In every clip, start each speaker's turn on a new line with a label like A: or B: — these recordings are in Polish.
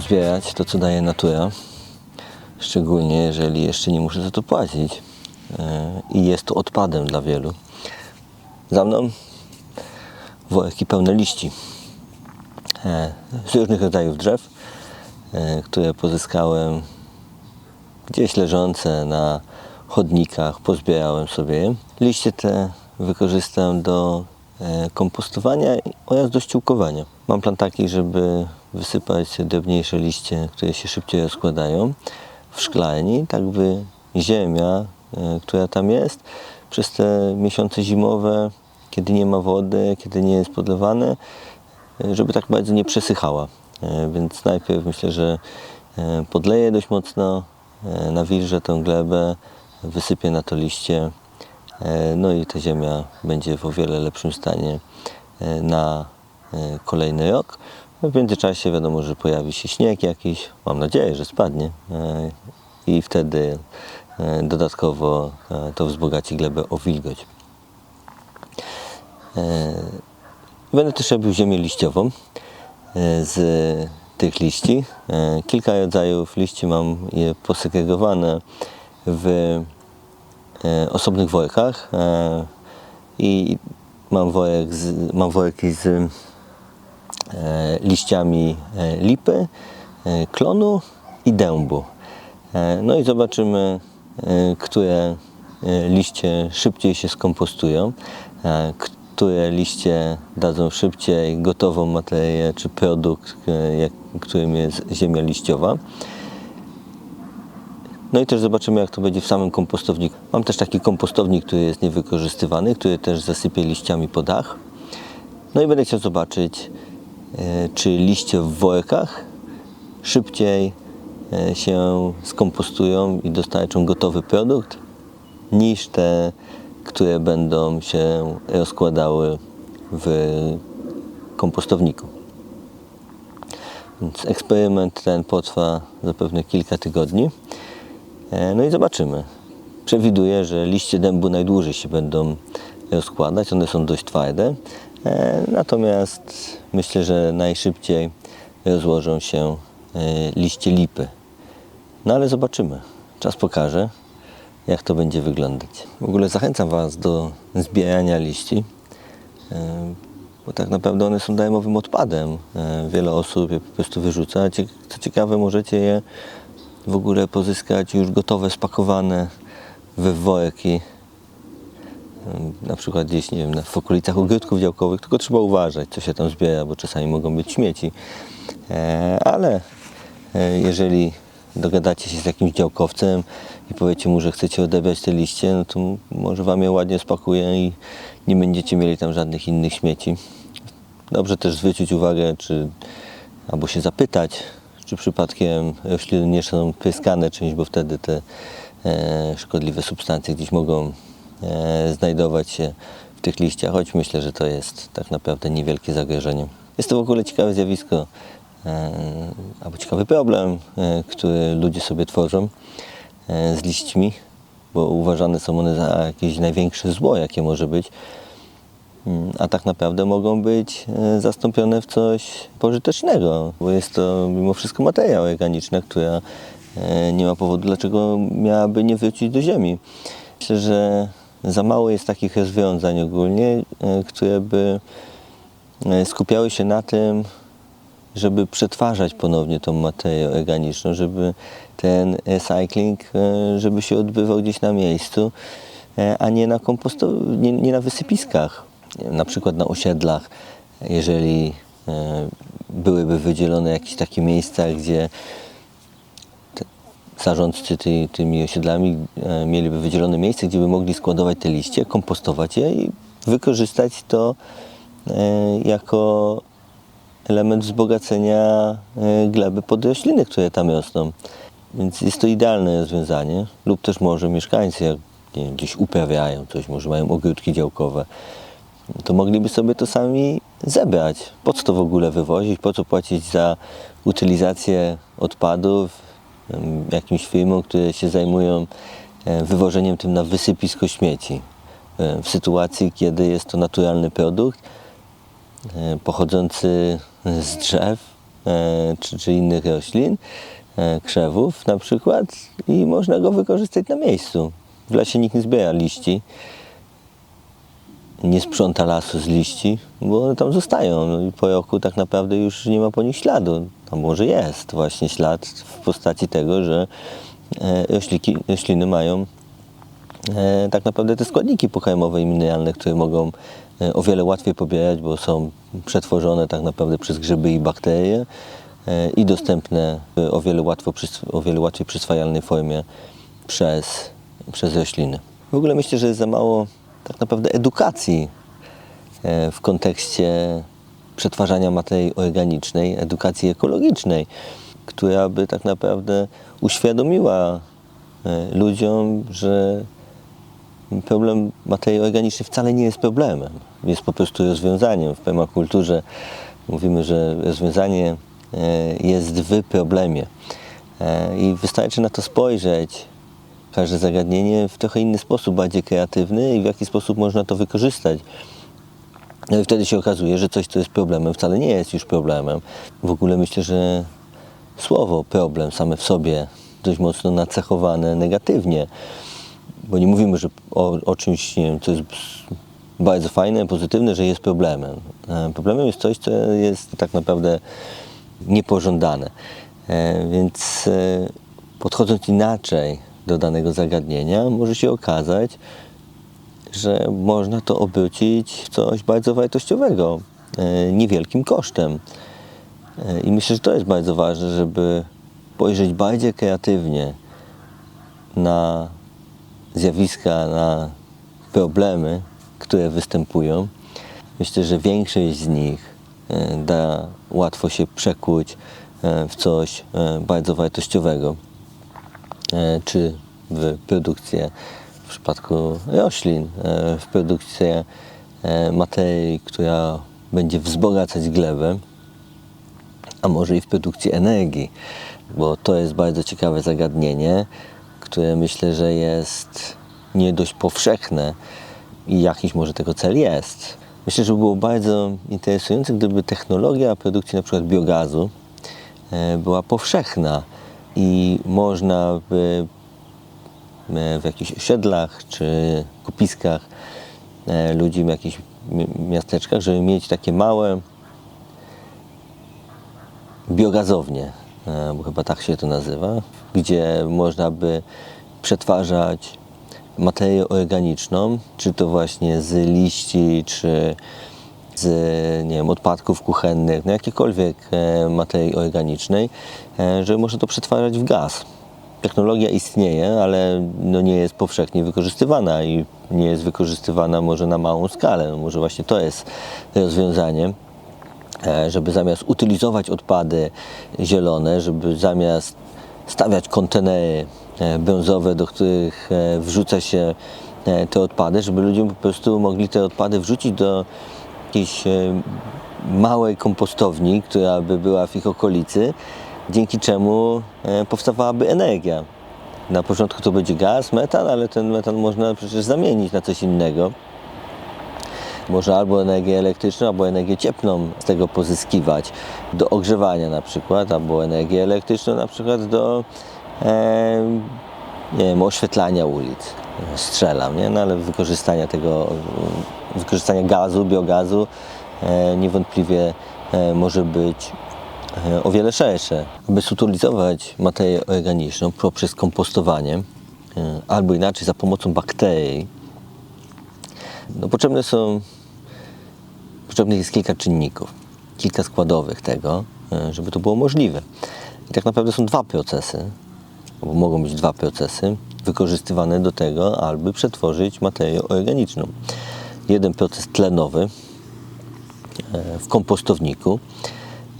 A: Zbierać to, co daje natura. Szczególnie jeżeli jeszcze nie muszę za to płacić. E, I jest to odpadem dla wielu. Za mną worki pełne liści e, z różnych rodzajów drzew, e, które pozyskałem gdzieś leżące na chodnikach, pozbierałem sobie je. Liście te wykorzystam do kompostowania oraz do ściółkowania. Mam plan taki, żeby wysypać drobniejsze liście, które się szybciej rozkładają w szklarni, tak by ziemia, e, która tam jest, przez te miesiące zimowe, kiedy nie ma wody, kiedy nie jest podlewane, e, żeby tak bardzo nie przesychała. E, Więc najpierw myślę, że podleję dość mocno, nawilżę tę glebę, wysypię na to liście, no i ta ziemia będzie w o wiele lepszym stanie na kolejny rok. W międzyczasie wiadomo, że pojawi się śnieg jakiś, mam nadzieję, że spadnie e, i wtedy e, dodatkowo e, to wzbogaci glebę o wilgoć. Będę też robił ziemię liściową z tych liści. Kilka rodzajów liści mam je posegregowane w osobnych workach i mam, worek z, mam worki z liściami e, lipy, e, klonu i dębu. E, No i zobaczymy, e, które e, liście szybciej się skompostują, e, które liście dadzą szybciej gotową materię czy produkt, e, którym jest ziemia liściowa. No i też zobaczymy, jak to będzie w samym kompostowniku. Mam też taki kompostownik, który jest niewykorzystywany, który też zasypię liściami po dach. No i będę chciał zobaczyć, e, czy liście w workach szybciej e, się skompostują i dostarczą gotowy produkt, niż te, które będą się rozkładały w kompostowniku. Więc eksperyment ten potrwa zapewne kilka tygodni. E, No i zobaczymy. Przewiduję, że liście dębu najdłużej się będą rozkładać, one są dość twarde. E, Natomiast myślę, że najszybciej rozłożą się e, liście lipy. No ale zobaczymy. Czas pokaże, jak to będzie wyglądać. W ogóle zachęcam Was do zbierania liści, e, bo tak naprawdę one są darmowym odpadem. Wiele osób je po prostu wyrzuca. Co ciekawe, możecie je w ogóle pozyskać już gotowe, spakowane we worki. Ym, Na przykład gdzieś, nie wiem, w okolicach ogródków działkowych, tylko trzeba uważać, co się tam zbiera, bo czasami mogą być śmieci. E, ale e, jeżeli dogadacie się z jakimś działkowcem i powiecie mu, że chcecie odebrać te liście, no to może wam je ładnie spakuje i nie będziecie mieli tam żadnych innych śmieci. Dobrze też zwrócić uwagę, czy albo się zapytać, czy przypadkiem rośliny nie są pryskane czymś, bo wtedy te e, szkodliwe substancje gdzieś mogą znajdować się w tych liściach, choć myślę, że to jest tak naprawdę niewielkie zagrożenie. Jest to w ogóle ciekawe zjawisko, e, albo ciekawy problem, e, który ludzie sobie tworzą e, z liśćmi, bo uważane są one za jakieś największe zło, jakie może być. Mm, a tak naprawdę mogą być e, zastąpione w coś pożytecznego, bo jest to mimo wszystko materia organiczna, która e, nie ma powodu, dlaczego miałaby nie wrócić do ziemi. Myślę, że za mało jest takich rozwiązań ogólnie, e, które by e, skupiały się na tym, żeby przetwarzać ponownie tą materię organiczną, żeby ten recycling, e, żeby się odbywał gdzieś na miejscu, a nie na komposto- nie, nie na wysypiskach, na przykład na osiedlach, jeżeli byłyby wydzielone jakieś takie miejsca, gdzie zarządcy ty, tymi osiedlami e, mieliby wydzielone miejsce, gdzie by mogli składować te liście, kompostować je i wykorzystać to e, jako element wzbogacenia e, gleby pod rośliny, które tam rosną. Więc jest to idealne rozwiązanie. Lub też może mieszkańcy, jak nie wiem, gdzieś uprawiają coś, może mają ogródki działkowe, to mogliby sobie to sami zebrać. Po co to w ogóle wywozić? Po co płacić za utylizację odpadów jakimś firmom, które się zajmują e, wywożeniem tym na wysypisko śmieci? E, W sytuacji, kiedy jest to naturalny produkt, e, pochodzący z drzew, czy, czy innych roślin, krzewów na przykład i można go wykorzystać na miejscu. W lesie nikt nie zbiera liści, nie sprząta lasu z liści, bo one tam zostają no i po roku tak naprawdę już nie ma po nich śladu. A może jest właśnie ślad w postaci tego, że e, rośliki, rośliny mają e, tak naprawdę te składniki pokarmowe i mineralne, które mogą e, o wiele łatwiej pobierać, bo są przetworzone tak naprawdę przez grzyby i bakterie i dostępne w o wiele, łatwo, o wiele łatwiej przyswajalnej formie przez, przez rośliny. W ogóle myślę, że jest za mało tak naprawdę edukacji w kontekście przetwarzania materii organicznej, edukacji ekologicznej, która by tak naprawdę uświadomiła e, ludziom, że problem materii organicznej wcale nie jest problemem. Jest po prostu rozwiązaniem. W permakulturze mówimy, że rozwiązanie e, jest w problemie. E, I wystarczy na to spojrzeć, każde zagadnienie w trochę inny sposób, bardziej kreatywny i w jaki sposób można to wykorzystać. No i wtedy się okazuje, że coś, co jest problemem, wcale nie jest już problemem. W ogóle myślę, że słowo problem same w sobie dość mocno nacechowane negatywnie, bo nie mówimy, że o, o czymś, nie wiem, co jest bardzo fajne, pozytywne, że jest problemem. E, Problemem jest coś, co jest tak naprawdę niepożądane. E, Więc e, podchodząc inaczej do danego zagadnienia, może się okazać, że można to obrócić w coś bardzo wartościowego, e, niewielkim kosztem. E, I myślę, że to jest bardzo ważne, żeby spojrzeć bardziej kreatywnie na zjawiska, na problemy, które występują. Myślę, że większość z nich e, da łatwo się przekuć w coś bardzo wartościowego czy w produkcję przypadku roślin, e, w produkcję e, materii, która będzie wzbogacać glebę, a może i w produkcji energii, bo to jest bardzo ciekawe zagadnienie, które myślę, że jest nie dość powszechne i jakiś może tego cel jest. Myślę, że było bardzo interesujące, gdyby technologia produkcji przykład biogazu e, była powszechna i można by w jakichś osiedlach czy kupiskach e, ludzi w jakichś mi- miasteczkach, żeby mieć takie małe biogazownie, e, bo chyba tak się to nazywa, gdzie można by przetwarzać materię organiczną, czy to właśnie z liści, czy z nie wiem, odpadków kuchennych, no jakiejkolwiek e, materii organicznej, e, że można to przetwarzać w gaz. Technologia istnieje, ale no nie jest powszechnie wykorzystywana i nie jest wykorzystywana może na małą skalę. No może właśnie to jest rozwiązanie e, żeby zamiast utylizować odpady zielone, żeby zamiast stawiać kontenery e, brązowe, do których e, wrzuca się te odpady, żeby ludzie po prostu mogli te odpady wrzucić do jakiejś małej kompostowni, która by była w ich okolicy, dzięki czemu e, powstawałaby energia. Na początku to będzie gaz, metan, ale ten metan można przecież zamienić na coś innego. Można albo energię elektryczną, albo energię cieplną z tego pozyskiwać do ogrzewania na przykład, albo energię elektryczną na przykład do e, nie wiem, oświetlania ulic. Strzelam, nie? No ale wykorzystania tego, wykorzystania gazu, biogazu e, niewątpliwie e, może być o wiele szersze. Aby zutylizować materię organiczną poprzez kompostowanie, e, albo inaczej za pomocą bakterii, no, potrzebne są, potrzebnych jest kilka czynników, kilka składowych tego, e, żeby to było możliwe. I tak naprawdę są dwa procesy, albo mogą być dwa procesy wykorzystywane do tego, aby przetworzyć materię organiczną. Jeden proces tlenowy e, w kompostowniku,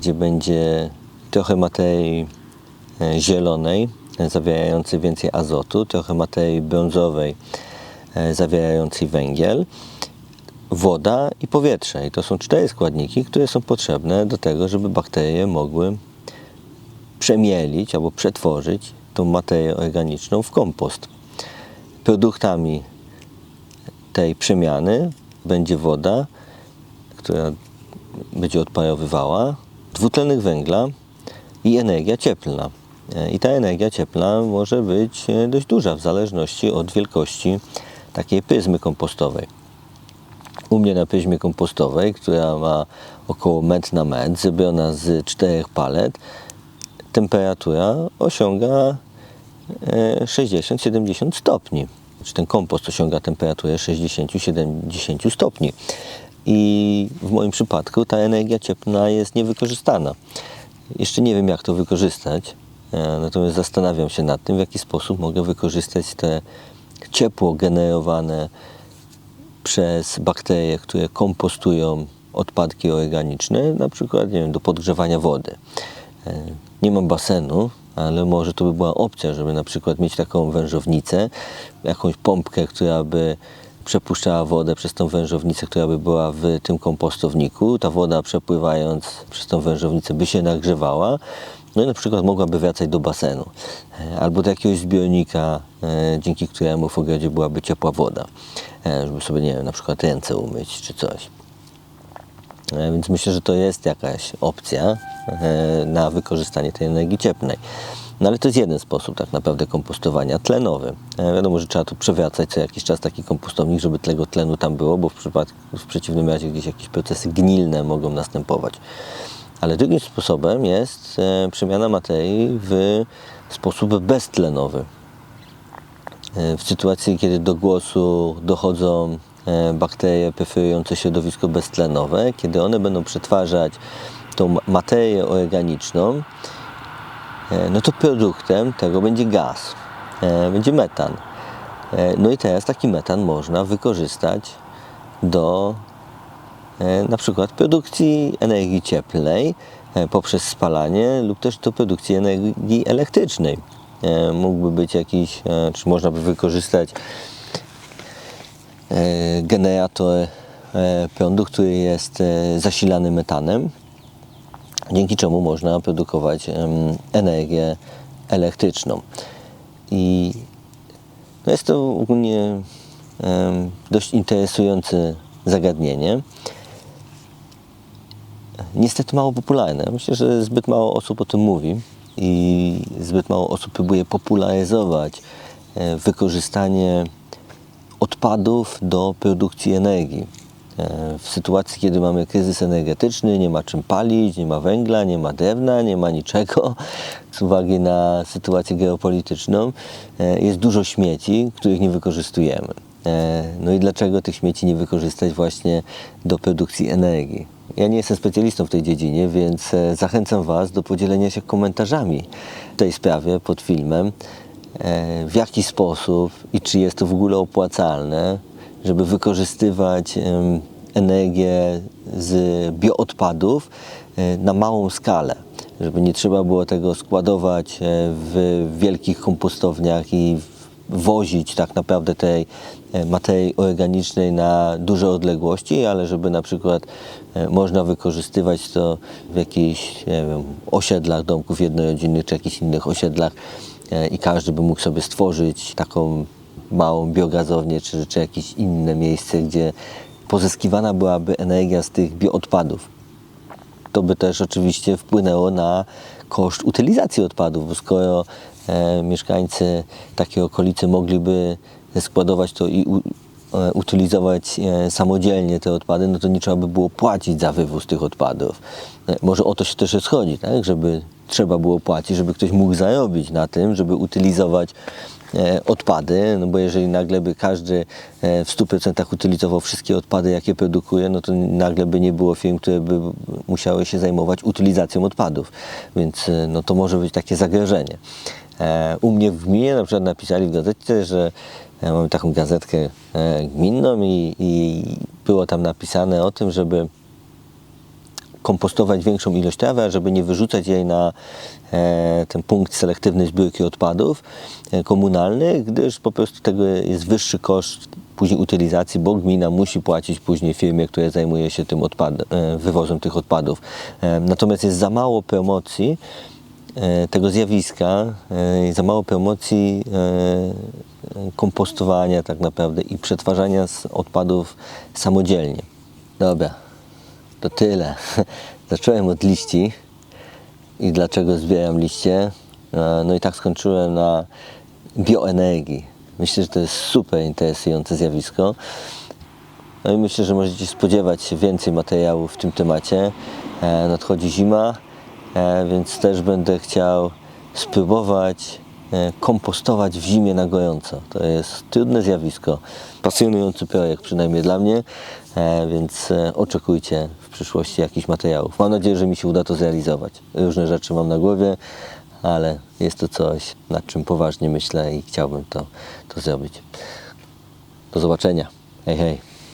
A: gdzie będzie trochę materii e, zielonej, e, zawierającej więcej azotu, trochę materii brązowej, e, zawierającej węgiel, woda i powietrze. I to są cztery składniki, które są potrzebne do tego, żeby bakterie mogły przemielić albo przetworzyć tą materię organiczną w kompost. Produktami tej przemiany będzie woda, która będzie odparowywała, dwutlenek węgla i energia cieplna. E, I ta energia cieplna może być e, dość duża w zależności od wielkości takiej pyzmy kompostowej. U mnie na pyźmie kompostowej, która ma około metr na metr, zrobiona z czterech palet, temperatura osiąga e, 60-70 stopni. Czy ten kompost osiąga temperaturę 60-70 stopni. I w moim przypadku ta energia cieplna jest niewykorzystana. Jeszcze nie wiem, jak to wykorzystać, e, natomiast zastanawiam się nad tym, w jaki sposób mogę wykorzystać te ciepło generowane przez bakterie, które kompostują odpadki organiczne, na przykład nie wiem, do podgrzewania wody. E, Nie mam basenu, ale może to by była opcja, żeby na przykład mieć taką wężownicę, jakąś pompkę, która by przepuszczała wodę przez tą wężownicę, która by była w tym kompostowniku. Ta woda przepływając przez tą wężownicę by się nagrzewała. No i na przykład mogłaby wracać do basenu E, albo do jakiegoś zbiornika, e, dzięki któremu w ogrodzie byłaby ciepła woda, e, żeby sobie, nie wiem, na przykład ręce umyć czy coś. Więc myślę, że to jest jakaś opcja na wykorzystanie tej energii cieplnej. No ale to jest jeden sposób tak naprawdę kompostowania tlenowy. E, Wiadomo, że trzeba tu przewracać co jakiś czas taki kompostownik, żeby tego tlenu tam było, bo w, przypadku, w przeciwnym razie gdzieś jakieś procesy gnilne mogą następować. Ale drugim sposobem jest e, przemiana materii w sposób beztlenowy. E, W sytuacji, kiedy do głosu dochodzą bakterie preferujące środowisko beztlenowe, kiedy one będą przetwarzać tą ma- materię organiczną, no to produktem tego będzie gaz, e, będzie metan. E, No i teraz taki metan można wykorzystać do e, na przykład produkcji energii cieplnej e, poprzez spalanie lub też do produkcji energii elektrycznej. E, Mógłby być jakiś, e, czy można by wykorzystać e, generator e, prądu, który jest e, zasilany metanem, dzięki czemu można produkować energię elektryczną. I no jest to ogólnie dość interesujące zagadnienie. Niestety mało popularne. Myślę, że zbyt mało osób o tym mówi i zbyt mało osób próbuje popularyzować e, wykorzystanie odpadów do produkcji energii. E, W sytuacji, kiedy mamy kryzys energetyczny, nie ma czym palić, nie ma węgla, nie ma drewna, nie ma niczego, z uwagi na sytuację geopolityczną, e, jest dużo śmieci, których nie wykorzystujemy. E, No i dlaczego tych śmieci nie wykorzystać właśnie do produkcji energii? Ja nie jestem specjalistą w tej dziedzinie, więc zachęcam Was do podzielenia się komentarzami w tej sprawie pod filmem w jaki sposób i czy jest to w ogóle opłacalne, żeby wykorzystywać energię z bioodpadów e, na małą skalę, żeby nie trzeba było tego składować e, w wielkich kompostowniach i wozić tak naprawdę tej e, materii organicznej na duże odległości, ale żeby na przykład można wykorzystywać to w jakichś wiem, osiedlach domków jednorodzinnych czy jakichś innych osiedlach i każdy by mógł sobie stworzyć taką małą biogazownię czy, czy jakieś inne miejsce, gdzie pozyskiwana byłaby energia z tych bioodpadów to by też oczywiście wpłynęło na koszt utylizacji odpadów, bo skoro e, mieszkańcy takiej okolicy mogliby składować to i u, e, utylizować e, samodzielnie te odpady, no to nie trzeba by było płacić za wywóz tych odpadów. E, może o to się też rozchodzi, tak? żeby trzeba było płacić, żeby ktoś mógł zarobić na tym, żeby utylizować odpady, no bo jeżeli nagle by każdy e, w 100% utylizował wszystkie odpady, jakie produkuje, no to nagle by nie było firm, które by musiały się zajmować utylizacją odpadów, więc e, no to może być takie zagrożenie. E, U mnie w gminie na przykład napisali w gazecie, że e, mamy taką gazetkę e, gminną i, i było tam napisane o tym, żeby kompostować większą ilość trawy, a żeby nie wyrzucać jej na e, ten punkt selektywnej zbiórki odpadów e, komunalnych, gdyż po prostu tego jest wyższy koszt później utylizacji, bo gmina musi płacić później firmie, która zajmuje się tym odpad, e, wywozem tych odpadów. Natomiast jest za mało promocji tego zjawiska, za mało promocji kompostowania tak naprawdę i przetwarzania odpadów samodzielnie. Dobra, to tyle. Zacząłem od liści. i dlaczego zbieram liście. E, No i tak skończyłem na bioenergii. Myślę, że to jest super interesujące zjawisko. No i myślę, że możecie spodziewać się więcej materiałów w tym temacie. E, Nadchodzi zima, e, więc też będę chciał spróbować kompostować w zimie na gorąco. To jest trudne zjawisko, pasjonujący projekt przynajmniej dla mnie, e, więc e, oczekujcie w przyszłości jakichś materiałów. Mam nadzieję, że mi się uda to zrealizować. Różne rzeczy mam na głowie, ale jest to coś, nad czym poważnie myślę i chciałbym to, to zrobić. Do zobaczenia. Hej, hej.